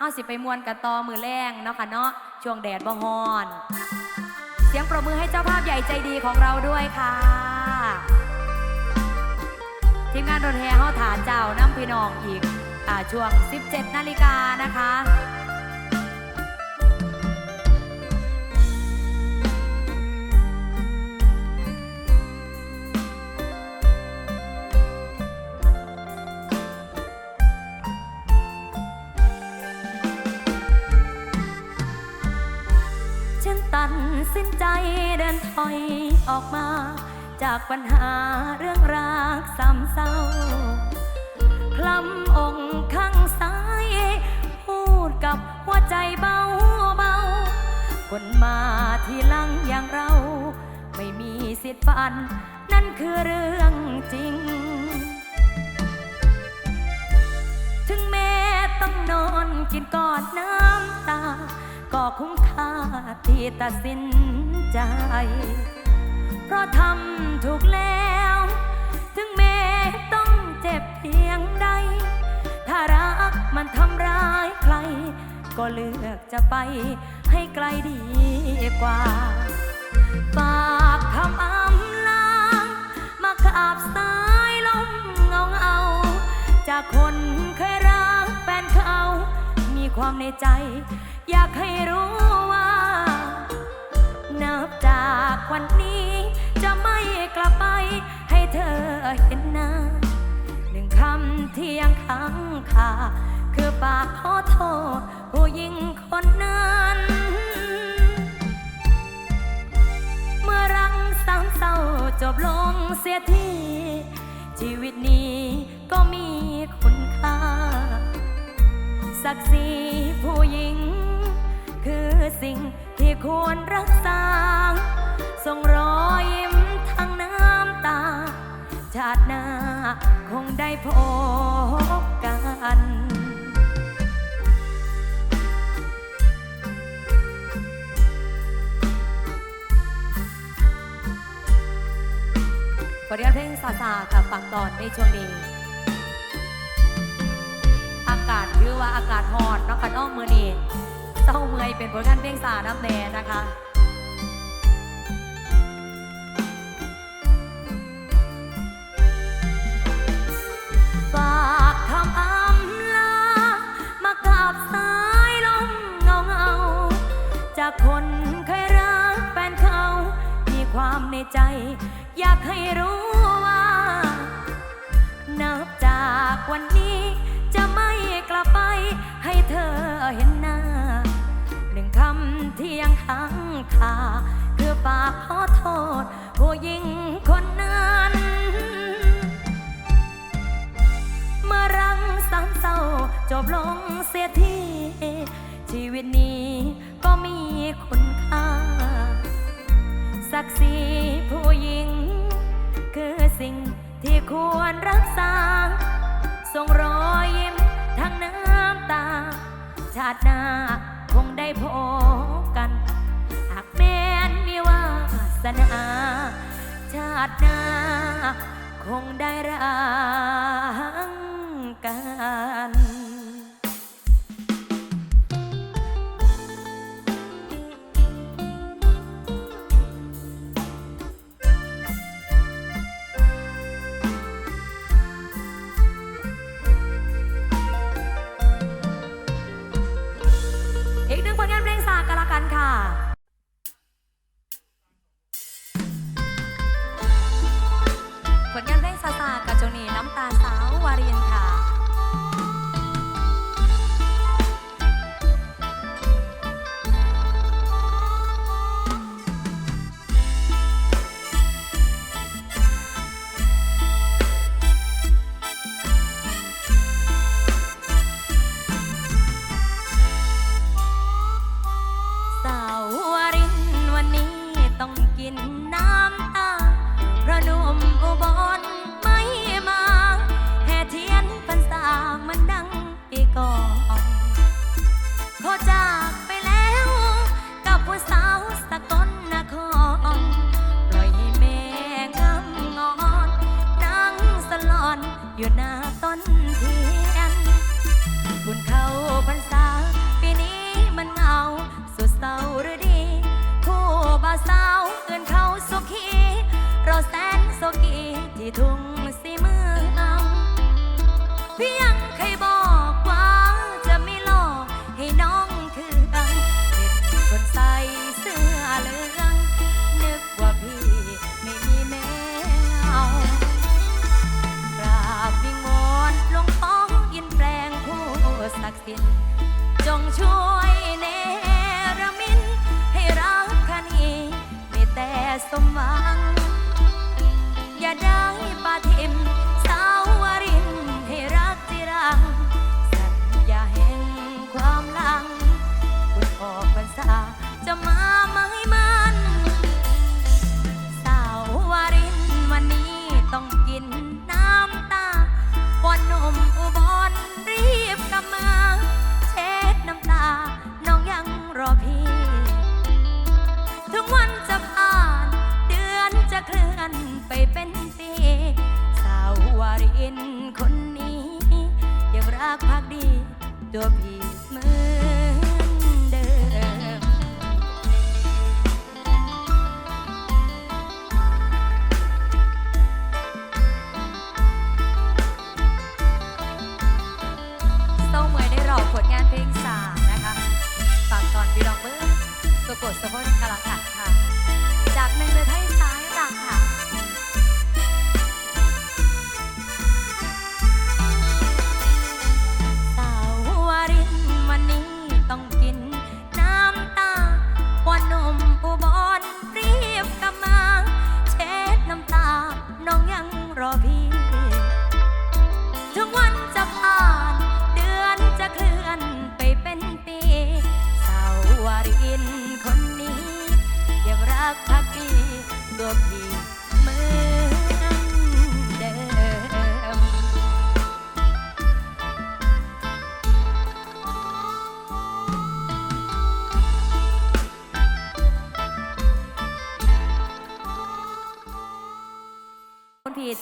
เอาสิไปมวนกันต่อมือแรงเนาะค่ะเนาะช่วงแดดบ่ฮอน เสียงปรบมือให้เจ้าภาพใหญ่ใจดีของเราด้วยค่ะ ทีมงานรถแห่เฮาฐานเจ้าน้ำพี่น้องอีกอาช่วง 17 นาฬิกานะคะ ออกมา จากปัญหาเรื่องรักซ้ำเศร้าคลำองค์ข้างซ้าย พูดกับหัวใจเบาเบาคนมาทีหลังอย่างเรา ไม่มีสิทธิ์ฝัน นั่นคือเรื่องจริง ถึงแม้ต้องนอนกินกอดน้ำตา ก็คุ้มค่าที่ตัดสินใจ เพราะทำถูกแล้ว ถึงแม้ต้องเจ็บเพียงใด ถ้ารักมันทำร้ายใคร ก็เลือกจะไปให้ไกลดีกว่าฝากคำอำลา มาขาบสายลมเงาเงาจากคนเคยรักแฟนเขา มีความในใจ อยากให้รู้ว่า นับจากวันนี้ เธอเห็นหน้าหนึ่งคำที่ยังค้างคาคือปากขอโทษผู้หญิงคนนั้น เมื่อรังสามเศร้าจบลงเสียทีชีวิตนี้ก็มีคุณค่า ศักดิ์ศรีผู้หญิง คือสิ่งที่ควรรักษาส่งรอยยิ้ม ชาติหน้า คงได้พบกันขอเรียกเพลงซาซาค่ะฝากตอนในช่วงนี้ อากาศคือว่าอากาศฮอดนาะคะน้องมือนี้เจ้าเมื่อยเป็นผลงานเพลงสาน้ำแน่นะคะ กคนเคยรักแฟนเขา มีความในใจ อยากให้รู้ว่า นับจากวันนี้ จะไม่กลับไป ให้เธอเห็นหน้า หนึ่งคำที่ยังค้างคาคือปากขอโทษ ผู้หญิงคนนั้น เมื่อรังสามเศร้าจบลงเสียทีชีวิตนี้ คุณค่า ศักดิ์ศรีผู้หญิง คือสิ่งที่ควรรักษาส่งรอยยิ้มทั้งน้ำตา ชาติหน้าคงได้พบกัน หากแม้นมีวาสนา ชาติหน้าคงได้รักกัน ยู่หน้าต้นเทียนบุญเขาพรรษาปีนี้มันเงา สุดเศร้าหรือดี คู่บ่าวสาวเอื่นเขาสุขี เราแสนโซกีที่ทุ่ง แต่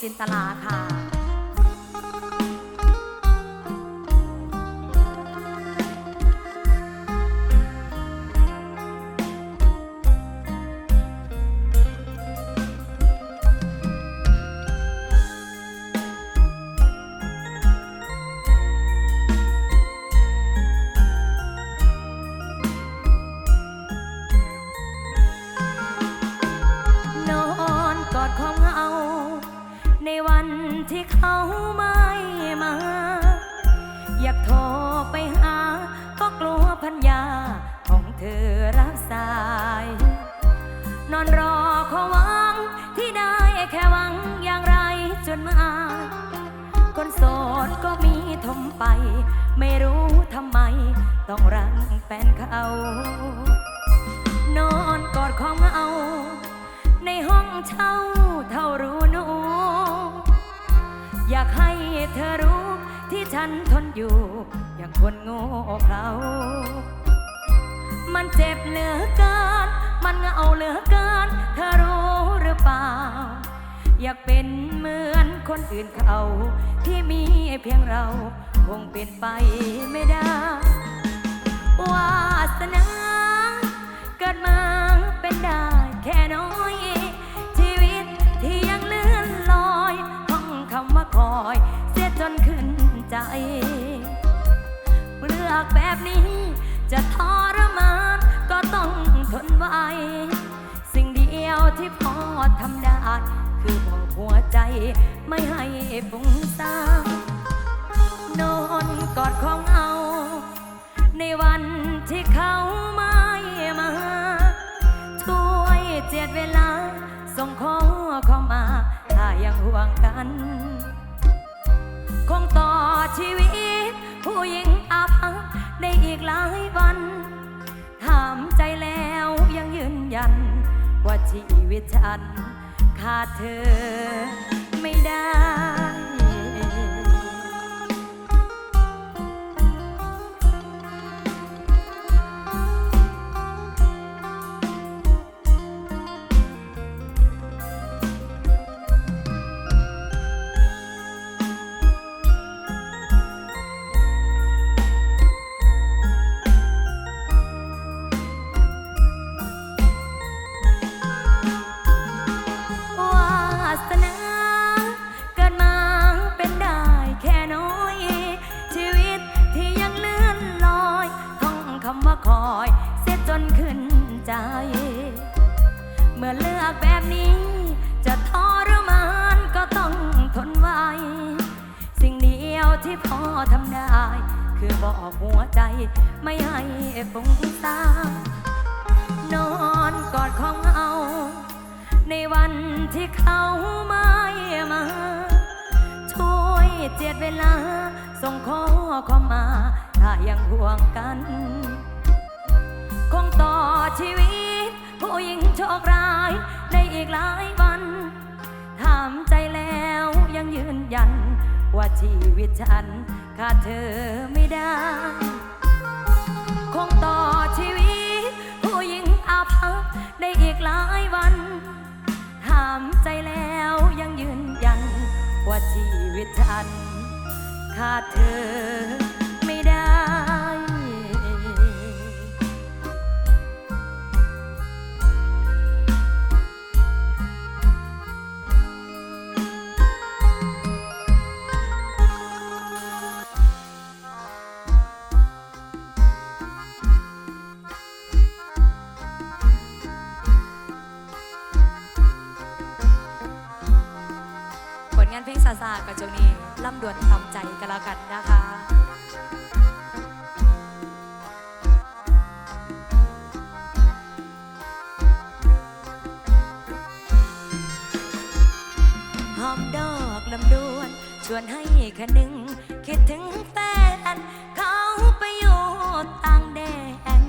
จินตลาค่ะ ไม่รู้ทำไม ต้องรังแฟนเขา นอนกอดของเอา ในห้องเช่าเท่ารู้หนู อยากให้เธอรู้ที่ฉันทนอยู่ อย่างคนโง่เขา มันเจ็บเหลือเกิน มันเหงาเหลือเกิน เธอรู้หรือเปล่า อยากเป็นเหมือนคนอื่นเขา ที่มีเพียงเรา คงเป็นไปไม่ได้ วาสนา เกิดมาเป็นได้แค่น้อย ชีวิตที่ยังเลื่อนลอยท่องคำว่าคอย เสียจนขึ้นใจ เลือกแบบนี้ จะทรมานก็ต้องทนไว้ สิ่งเดียวที่พอทำได้ คือบอกหัวใจไม่ให้ฟุ้งซ่าน นอนกอดของเอา ในวันที่เขาไม่มา ช่วยเจียดเวลา ส่งข้อเข้ามา ถ้ายังห่วงกัน คงต่อชีวิต ผู้หญิงอาภัพได้อีกหลายวัน ถามใจแล้วยังยืนยัน ว่าชีวิตฉัน ขาดเธอไม่ได้ นี้ จะทรมานก็ต้องทนไว้ สิ่งเดียวที่พอทำได้ คือบอกหัวใจไม่ให้ฟุ้งซ่านนอนกอดของเอา ในวันที่เขาไม่มา ช่วยเจียดเวลา ส่งข้อความมา ถ้ายังห่วงกัน คงต่อชีวิต ผู้หญิงโชคร้ายในอีกหลายวัน ถามใจแล้วยังยืนยัน ว่าชีวิตฉันขาดเธอไม่ได้ คงต่อชีวิต ผู้หญิงอาภัพได้อีกหลายวัน ถามใจแล้วยังยืนยัน ว่าชีวิตฉันขาดเธอ คิดถึงแฟนเขาไปอยู่ต่างแดน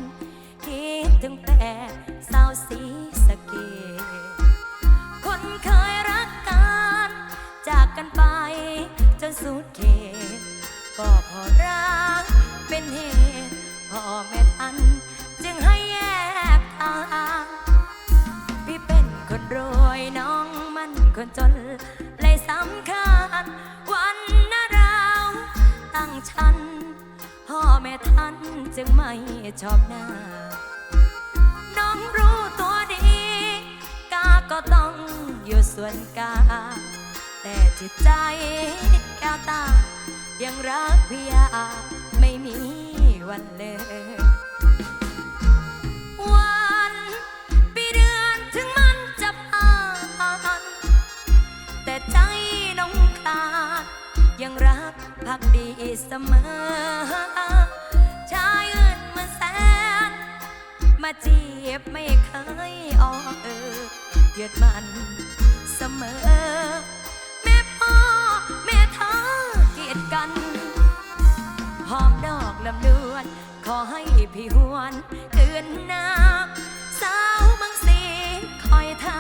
คิดถึงแต่สาวสีสะเกตคนเคยรักกันจากกันไปจนสุดเขตก็เพอรักเป็นเหตุพ่อแม่ทัน จึงให้แยกทางพี่เป็นคนรวยน้องมันคนจน จึงไม่ชอบหน้า น้องรู้ตัวดี กาก็ต้องอยู่ส่วนกา แต่จิตใจแก้วตา ยังรักพี่ยาไม่มีวันเลยวันปีเดือนถึงมันจะผ่านแต่ใจน้องขาดยังรักพักดีเสมอ มาจีบไม่เคยออกเออเยึดมันเสมอ แม่พ่อ แม่เธอเกลียดกัน หอมดอกลำดวน ขอให้พี่หวนคืนน้าสาวบางสีคอยท่า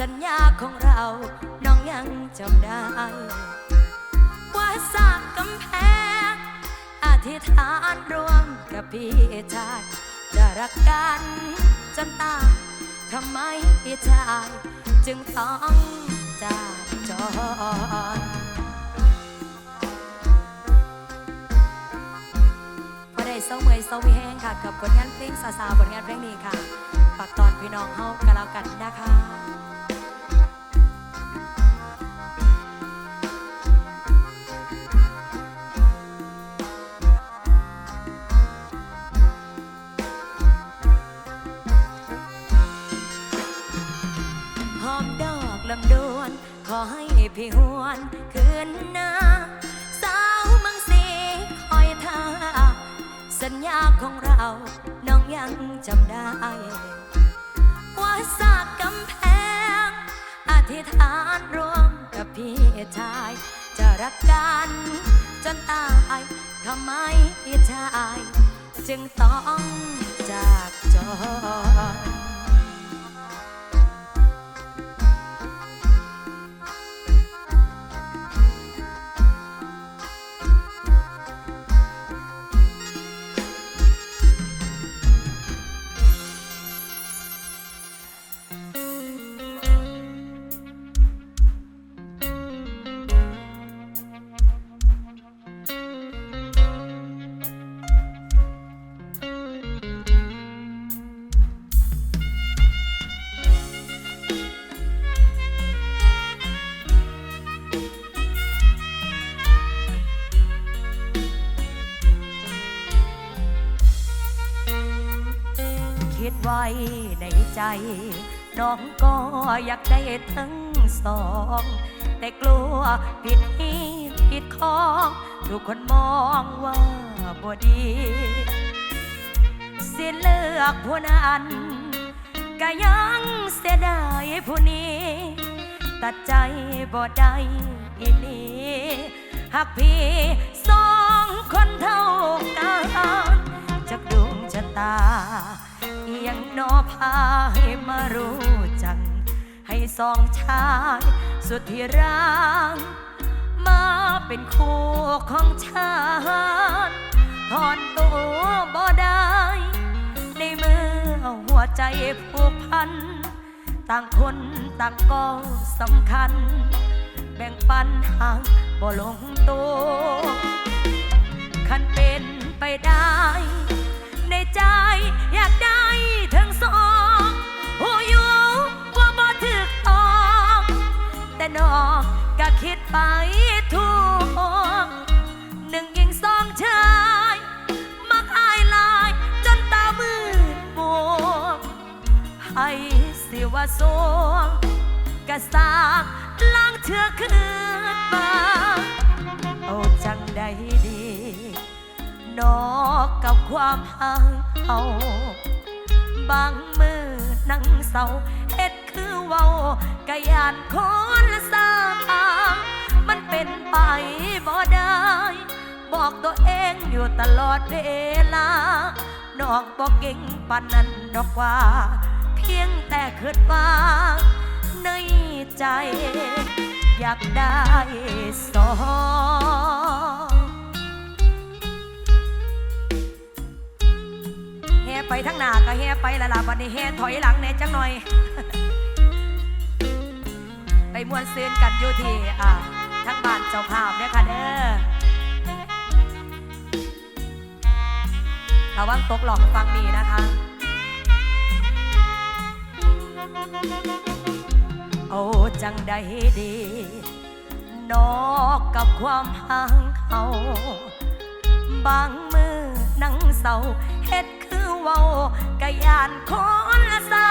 สัญญาของเราน้องยังจำได้ ว่าสางกำแพงอธิษฐานร่วมกับพี่ชาย จะรักกันจนตายทำไมพี่ชายจึงต้องจากจรพอได้เศร้าเมอยเศร้าวิแห้งค่ะ กับผลงานเพลงซาซาผลงานเพลงนี้ค่ะฝากตอนพี่น้องเฮากันแล้วกันนะคะ พี่หวนคืนหน้าสาวมังสีคอยท่า สัญญาของเราน้องยังจำได้ ว่าสากกำแพง อธิษฐานร่วมกับพี่ชาย จะรักกันจนตายทำไมพี่ชาย จึงต้องจากจรคิ ว้ในใจ น้องก็อยากได้ทั้งสอง แต่กลัวผิดที่ผิดของทุกคนมองว่าบ่ดีสิเลือกผู้นั้นก็ยังเสียดายผู้นี้ ตัดใจบ่ได้อีหลีหากพี่สองคนเท่ากันจากดวงชะตา อียงนอพาให้มารู้จัก ให้สองชายสุดที่รักมาเป็นคู่ของฉันถอนตัวบ่ได้ ในเมื่อหัวใจผูกพัน ต่างคนต่างก็สำคัญ แบ่งปันทางบ่ลงตัวคันเป็นไปได้ ในใจอยากได้ นอกก็คิดไปทั่วหนึ่งยิงสองชายมักอายลายจนตามืดมัวให้สิว่าสวงกะสางล้างเถื่อคืนมาเอาจังได้ดีนอกกับความห่างเอาบางมือนั่งเศร้า เว้ากะยานคนสามันเป็นไปบ่ได้ บอกตัวเองอยู่ตลอดเวลา น้องบอกเก่งปานนั้นดอกว่า เพียงแต่คิดว่า ในใจ อยากได้สองแห่ไปทั้งหน้าก็แห่ไปละล่ะวันนี้แห่ถอยหลังแน่จังหน่อย ไปมวนซืนกันอยู่ที่อ่าทั้งบ้านเจ้าภาพเนี่ยค่ะเด้อระวังตกหลอกฟังดีนะคะโอ้จังได้ดี นอกกับความห่างเขาบางมือนั่งเศร้าเฮ็ดคือเว้ากะยานคนละสา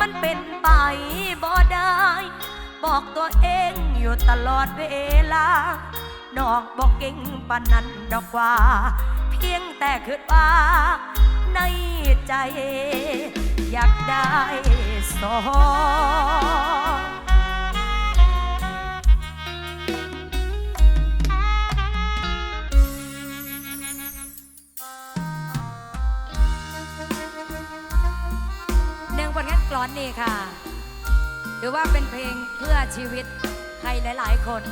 มันเป็นไปบ่ได้ บอกตัวเองอยู่ตลอดเวลานอกบอกเก่งปานนั้นดอกว่า เพียงแต่คิดว่า ในใจ อยากได้สอง นึ่งผลงานกลอนนี่ค่ะถือว่าเป็นเพลงเพื่อชีวิตใครหลาย ๆ คน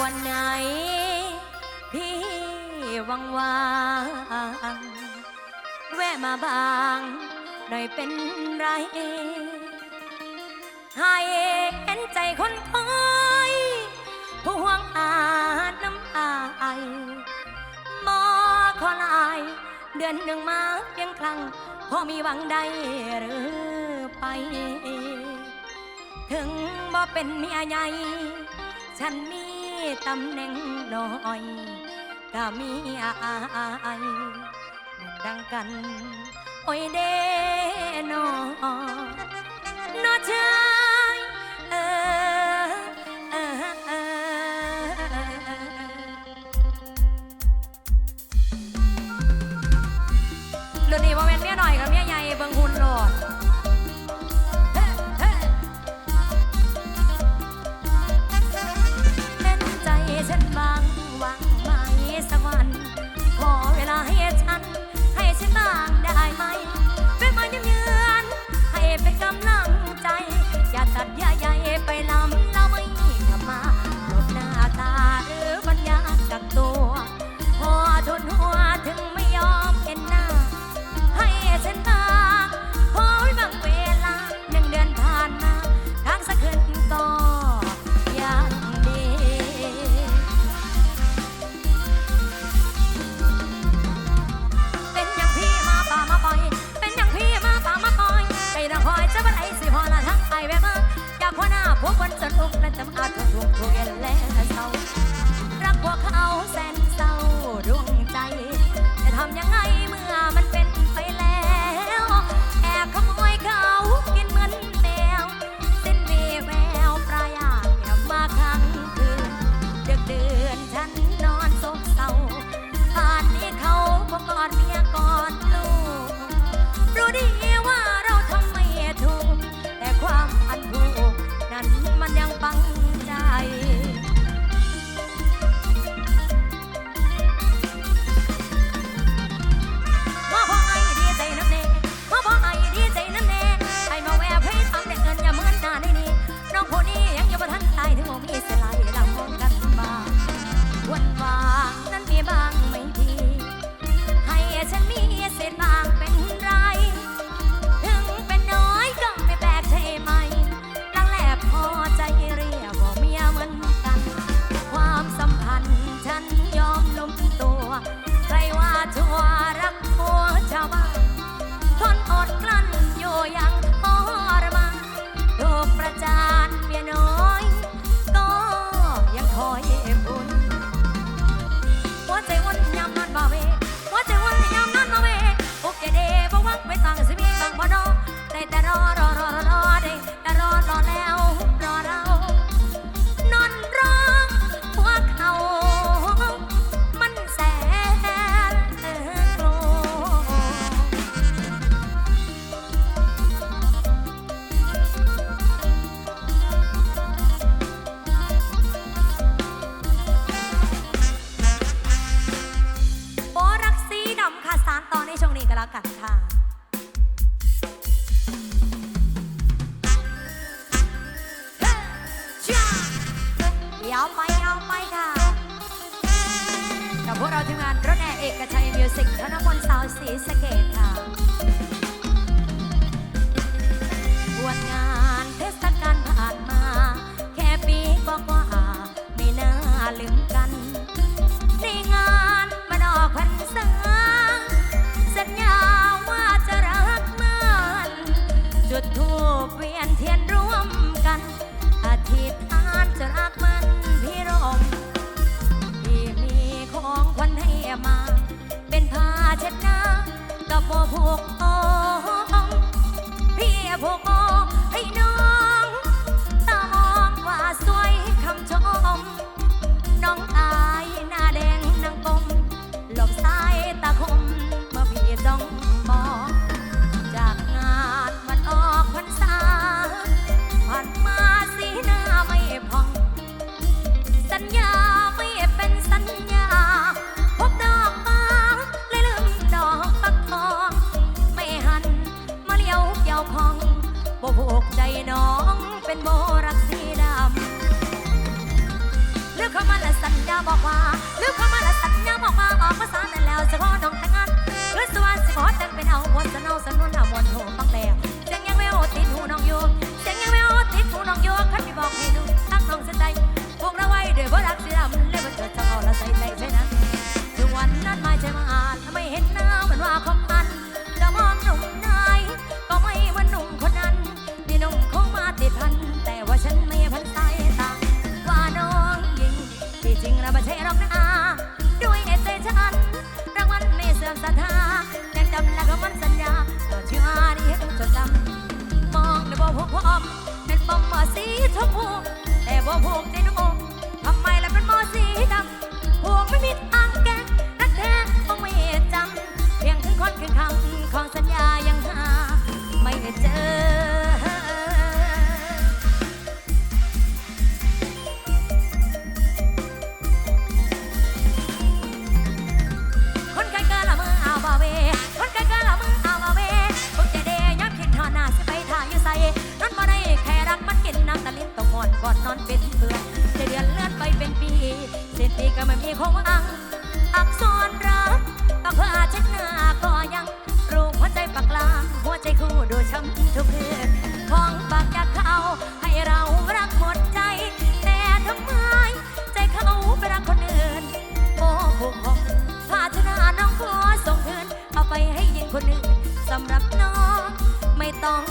วันไหน พี่วังวางแวะมาบางหน่อยเป็นไรให้เห็นใจคนคอยผู้หวงอาจน้ำอายมอขอลาย เดือนหนึ่งมาเพียงครั้งพอมีหวังได้หรือไป ถึงบ่เป็นเมียใหญ่ ฉันมีตำแหน่งน้อยก็มีอายมือนดังกัน โอ้ยเด้นอนอชาับพวกเราทีมงานรถแอร์เอกชัยมิวสิกธนพลสาวสีสเกตค่ะบวชงานเทศกาลผ่านมา แค่ปีกว่าๆไม่น่าลืมกันในงานมานออกพรรษาสัญญาว่าจะรักมันจุดธูปเวียนเทียน บ่ผูกออพี่ผูกออให้น้องตามองว่าสวยคำชม น้องอายหน้าแดงนางกลมหลบสายตาคม บอ ของอัง อักซอนรักองเภอชนาก็ยังรูปหัวใจปากลางหัวใจคู่ดูช้ำทุกคืนของปากจากเขาให้เรารักหมดใจ แต่ทำไมใจเขาไปรักคนอื่นโอ้ผูกผมภาชนะน้องขอส่งคืนเอาไปให้ยิงคนอื่นสำหรับน้องไม่ต้อง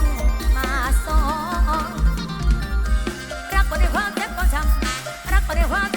มาสองรักคนในความเจ็บความช้ำรักคนในความ